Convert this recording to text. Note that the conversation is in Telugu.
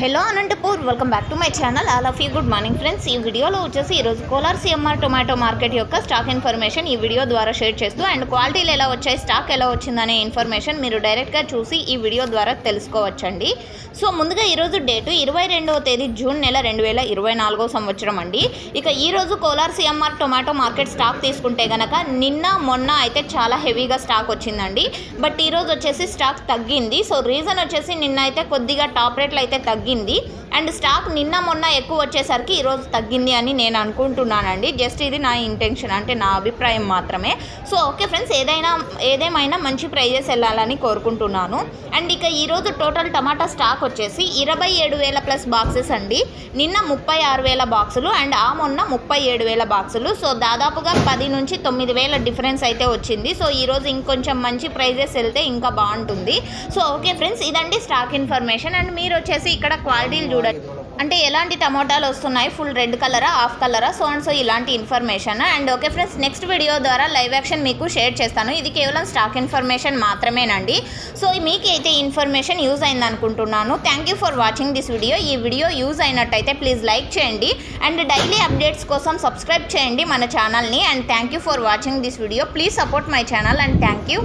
Hello Anantapur welcome back to my channel all of you good morning friends ఈ వీడియోలో వచ్చేసి ఈరోజు కోలార్ సిఎంఆర్ టొమాటో మార్కెట్ యొక్క స్టాక్ ఇన్ఫర్మేషన్ ఈ వీడియో ద్వారా షేర్ చేస్తూ అండ్ క్వాలిటీలు ఎలా వచ్చాయి స్టాక్ ఎలా వచ్చిందనే ఇన్ఫర్మేషన్ మీరు డైరెక్ట్గా చూసి ఈ వీడియో ద్వారా తెలుసుకోవచ్చండి. సో ముందుగా ఈరోజు డేటు ఇరవై రెండవ తేదీ జూన్ నెల రెండు వేల ఇరవై నాలుగో సంవత్సరం అండి. ఇక ఈరోజు Kolar CMR tomato market stock తీసుకుంటే గనక నిన్న మొన్న అయితే చాలా హెవీగా స్టాక్ వచ్చిందండి. బట్ ఈరోజు వచ్చేసి స్టాక్ తగ్గింది. సో రీజన్ వచ్చేసి నిన్న అయితే కొద్దిగా టాప్ రేట్లు అయితే తగ్గింది. అండ్ స్టాక్ నిన్న మొన్న ఎక్కువ వచ్చేసరికి ఈరోజు తగ్గింది అని నేను అనుకుంటున్నానండి. జస్ట్ ఇది నా ఇంటెన్షన్ అంటే నా అభిప్రాయం మాత్రమే. సో ఓకే ఫ్రెండ్స్ ఏదైనా ఏదేమైనా మంచి ప్రైజెస్ వెళ్ళాలని కోరుకుంటున్నాను. అండ్ ఇక ఈరోజు టోటల్ టమాటా స్టాక్ వచ్చేసి ఇరవై ఏడు వేల ప్లస్ బాక్సెస్ అండి. నిన్న ముప్పై ఆరు వేల బాక్సులు అండ్ ఆ మొన్న ముప్పై ఏడు వేల బాక్సులు. సో దాదాపుగా పది నుంచి తొమ్మిది వేల డిఫరెన్స్ అయితే వచ్చింది. సో ఈరోజు ఇంకొంచెం మంచి ప్రైజెస్ వెళ్తే ఇంకా బాగుంటుంది. సో ఓకే ఫ్రెండ్స్ ఇదండి స్టాక్ ఇన్ఫర్మేషన్. అండ్ మీరు వచ్చేసి ఇక్కడ క్వాలిటీలు చూడండి. అంటే ఎలాంటి టమోటాలు వస్తున్నాయి? ఫుల్ రెడ్ కలరా ఆఫ్ కలరా సో అండ్ సో ఇలాంటి information and okay friends next video ద్వారా లైవ్ యాక్షన్ మీకు షేర్ చేస్తాను. ఇది కేవలం స్టాక్ ఇన్ఫర్మేషన్ మాత్రమేనండి. సో మీకైతే ఇన్ఫర్మేషన్ యూజ్ అయింది అనుకుంటున్నాను thank you for watching this video ఈ వీడియో యూజ్ అయినట్టయితే ప్లీజ్ లైక్ చేయండి. అండ్ డైలీ అప్డేట్స్ కోసం సబ్స్క్రైబ్ చేయండి మన ఛానల్ని and thank you for watching this video please support my channel and thank you